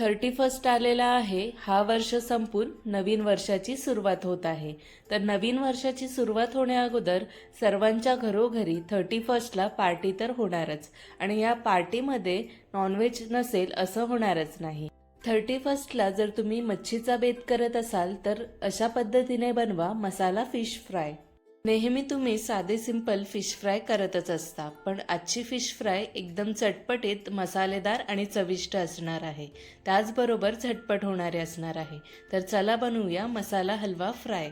Thirty first आलेला आहे. हा वर्ष संपून नवीन वर्षाची सुरुवात होत आहे. तर नवीन वर्षाची सुरुवात होण्याअगोदर सर्वांच्या घरोघरी थर्टी फर्स्टला पार्टी तर होणारच. आणि या पार्टीमध्ये नॉनव्हेज नसेल असं होणारच नाही. थर्टी फर्स्टला जर तुम्ही मच्छीचा बेत करत असाल तर अशा पद्धतीने बनवा मसाला फिश फ्राय नेहमी तुम्ही साधे सिंपल फिश फ्राय करतच असता. पण आजची फिश फ्राय एकदम चटपटीत मसालेदार आणि चविष्ट असणार आहे. त्याचबरोबर झटपट होणारे असणार आहे. तर चला बनवूया मसाला हलवा फ्राय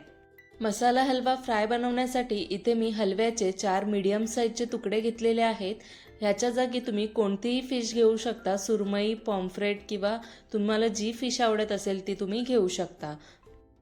मसाला हलवा फ्राय बनवण्यासाठी इथे मी हलव्याचे चार मीडियम साईजचे तुकडे घेतलेले आहेत. ह्याच्या जागी तुम्ही कोणतीही फिश घेऊ शकता. सुरमई पॉम्फ्रेट किंवा तुम्हाला जी फिश आवडत असेल ती तुम्ही घेऊ शकता.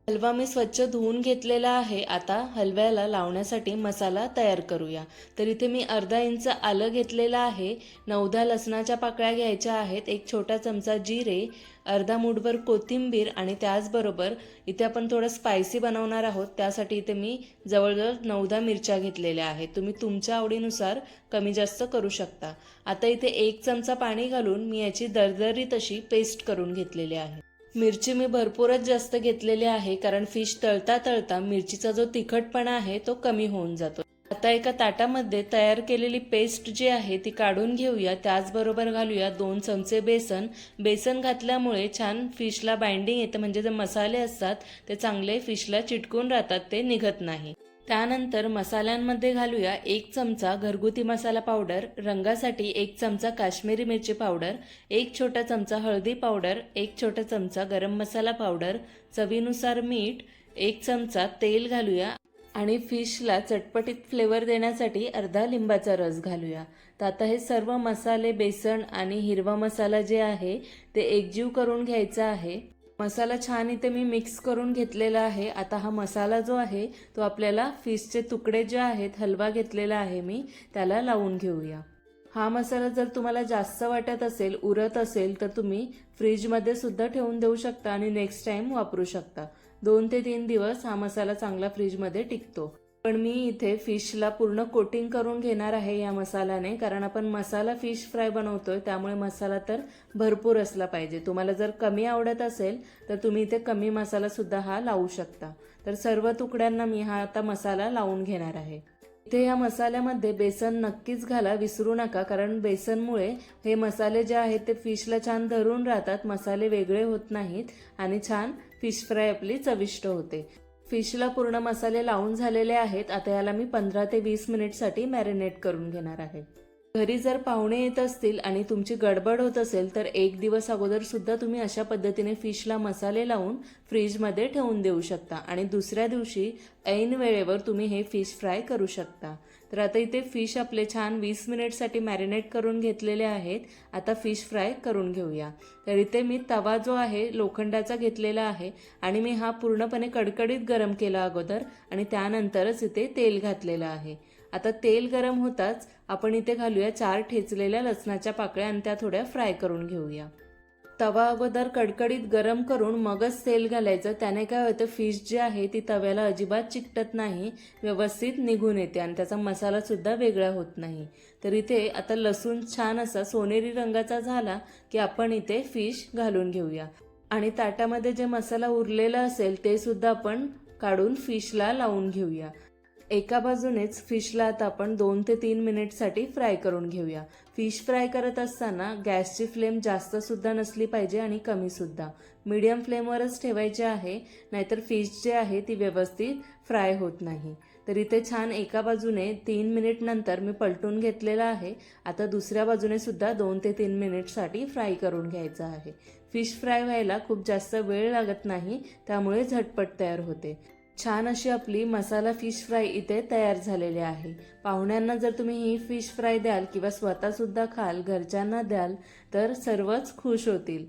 हलवा मी स्वच्छ धुवून घेतलेला आहे. आता हलव्याला लावण्यासाठी मसाला तयार करूया. तर इथे मी अर्धा इंच आलं घेतलेलं आहे. नवदा लसणाच्या पाकळ्या घ्यायच्या आहेत. एक छोटा चमचा जिरे अर्धा मूठभर कोथिंबीर आणि त्याचबरोबर इथे आपण थोडं स्पायसी बनवणार आहोत. त्यासाठी इथे मी जवळजवळ नवदा मिरच्या घेतलेल्या आहेत. तुम्ही तुमच्या आवडीनुसार कमी जास्त करू शकता. आता इथे एक चमचा पाणी घालून मी याची दरदरीत अशी पेस्ट करून घेतलेली आहे. मिरची मी भरपूरच जास्त घेतलेली आहे कारण फिश तळता तळता मिरचीचा जो तिखटपणा आहे तो कमी होऊन जातो. आता एका ताटामध्ये तयार केलेली पेस्ट जी आहे ती काढून घेऊया. त्याचबरोबर घालूया दोन चमचे बेसन. बेसन घातल्यामुळे छान फिशला बाइंडिंग येतं. म्हणजे जे मसाले असतात ते चांगले फिशला चिटकून राहतात ते निघत नाही. त्यानंतर मसाल्यांमध्ये घालूया एक चमचा घरगुती मसाला पावडर रंगासाठी एक चमचा काश्मीरी मिरची पावडर एक छोटा चमचा हळदी पावडर एक छोटा चमचा गरम मसाला पावडर चवीनुसार मीठ एक चमचा तेल घालूया आणि फिशला चटपटीत फ्लेवर देण्यासाठी अर्धा लिंबाचा रस घालूया. तर आता हे सर्व मसाले बेसन आणि हिरवा मसाला जे आहे ते एकजीव करून घ्यायचा आहे. मसाला छान इथे मी मिक्स करून घेतलेला आहे. आता हा मसाला जो आहे तो आपल्याला फिशचे तुकडे जे आहेत हलवा घेतलेला आहे मी त्याला लावून घेऊया. हा मसाला जर तुम्हाला जास्त वाटत असेल उरत असेल तर तुम्ही फ्रीजमध्ये सुद्धा ठेवून देऊ शकता आणि नेक्स्ट टाइम वापरू शकता. दोन ते तीन दिवस हा मसाला चांगला फ्रीजमध्ये टिकतो. पण मी इथे फिशला पूर्ण कोटिंग करून घेणार आहे या मसाल्याने कारण आपण मसाला फिश फ्राय बनवतोय त्यामुळे मसाला तर भरपूर असला पाहिजे. तुम्हाला जर कमी आवडत असेल तर तुम्ही इथे कमी मसालासुद्धा हा लावू शकता. तर सर्व तुकड्यांना मी हा आता मसाला लावून घेणार आहे. इथे या मसाल्यामध्ये बेसन नक्कीच घाला विसरू नका कारण बेसनमुळे हे मसाले जे आहेत ते फिशला छान धरून राहतात मसाले वेगळे होत नाहीत आणि छान फिश फ्राय आपली चविष्ट होते. फिशला पूर्ण मसाले लावून झालेले आहेत. आता याला मी पंधरा ते वीस मिनिटसाठी मॅरिनेट करून घेणार आहे. घरी जर पाहुणे येत असतील आणि तुमची गडबड होत असेल तर एक दिवस अगोदर सुद्धा तुम्ही अशा पद्धतीने फिशला मसाले लावून फ्रीजमध्ये ठेवून देऊ शकता. आणि दुसऱ्या दिवशी ऐन वेळेवर तुम्ही हे फिश फ्राय करू शकता. तर आता इथे फिश आपले छान वीस मिनिटसाठी मॅरिनेट करून घेतलेले आहेत. आता फिश फ्राय करून घेऊया. तर इथे मी तवा जो आहे लोखंडाचा घेतलेला आहे आणि मी हा पूर्णपणे कडकडीत गरम केला अगोदर आणि त्यानंतरच इथे तेल घातलेलं आहे. आता तेल गरम होताच आपण इथे घालूया चार ठेचलेल्या लसणाच्या पाकळ्या आणि त्या थोड्या फ्राय करून घेऊया. तवा अगोदर कडकडीत गरम करून मगच तेल घालायचं. त्याने काय होतं फिश जी आहे ती तव्याला अजिबात चिकटत नाही व्यवस्थित निघून येते आणि त्याचा मसालासुद्धा वेगळा होत नाही. तर इथे आता लसूण छान असा सोनेरी रंगाचा झाला की आपण इथे फिश घालून घेऊया. आणि ताटामध्ये जे मसाला उरलेला असेल ते सुद्धा आपण काढून फिशला लावून घेऊया. एका बाजूनेच फिशला आता आपण दोन ते तीन मिनिटसाठी फ्राय करून घेऊया. फिश फ्राय करत असताना गॅसची फ्लेम जास्त सुद्धा नसली पाहिजे आणि कमी सुद्धा. मीडियम फ्लेमवरच ठेवायची आहे नाहीतर फिश जे आहे ती व्यवस्थित फ्राय होत नाही. तर इथे छान एका बाजूने तीन मिनिट नंतर मी पलटून घेतलेला आहे. आता दुसऱ्या बाजूने सुद्धा दोन ते तीन मिनिटसाठी फ्राय करून घ्यायचं आहे. फिश फ्राय व्हायला खूप जास्त वेळ लागत नाही त्यामुळे झटपट तयार होते. छान अशी आपली मसाला फिश फ्राय इथे तयार झालेली आहे. पाहुण्यांना जर तुम्ही ही फिश फ्राय द्याल किंवा स्वतःसुद्धा खाल घरच्यांना द्याल तर सर्वच खुश होतील.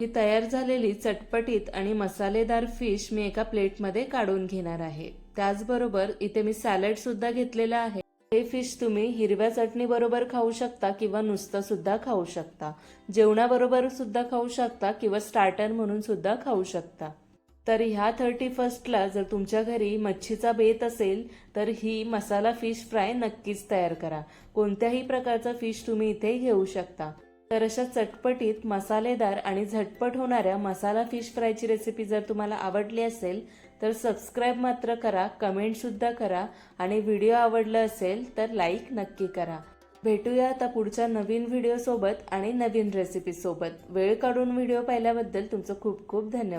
ही तयार झालेली चटपटीत आणि मसालेदार फिश मी एका प्लेटमध्ये काढून घेणार आहे. त्याचबरोबर इथे मी सॅलडसुद्धा घेतलेलं आहे. हे फिश तुम्ही हिरव्या चटणीबरोबर खाऊ शकता किंवा नुसतं सुद्धा खाऊ शकता. जेवणाबरोबर सुद्धा खाऊ शकता किंवा स्टार्टर म्हणून सुद्धा खाऊ शकता. तर ह्या थर्टी फर्स्टला जर तुमच्या घरी मच्छीचा बेत असेल तर ही मसाला फिश फ्राय नक्कीच तयार करा. कोणत्याही प्रकारचा फिश तुम्ही इथे घेऊ शकता. तर अशा चटपटीत मसालेदार आणि झटपट होणाऱ्या मसाला फिश फ्रायची रेसिपी जर तुम्हाला आवडली असेल तर सबस्क्राईब मात्र करा कमेंटसुद्धा करा आणि व्हिडिओ आवडला असेल तर लाईक नक्की करा. भेटूया आता पुढच्या नवीन व्हिडिओसोबत आणि नवीन रेसिपीसोबत वेळ काढून व्हिडिओ पाहिल्याबद्दल तुमचं खूप खूप धन्यवाद.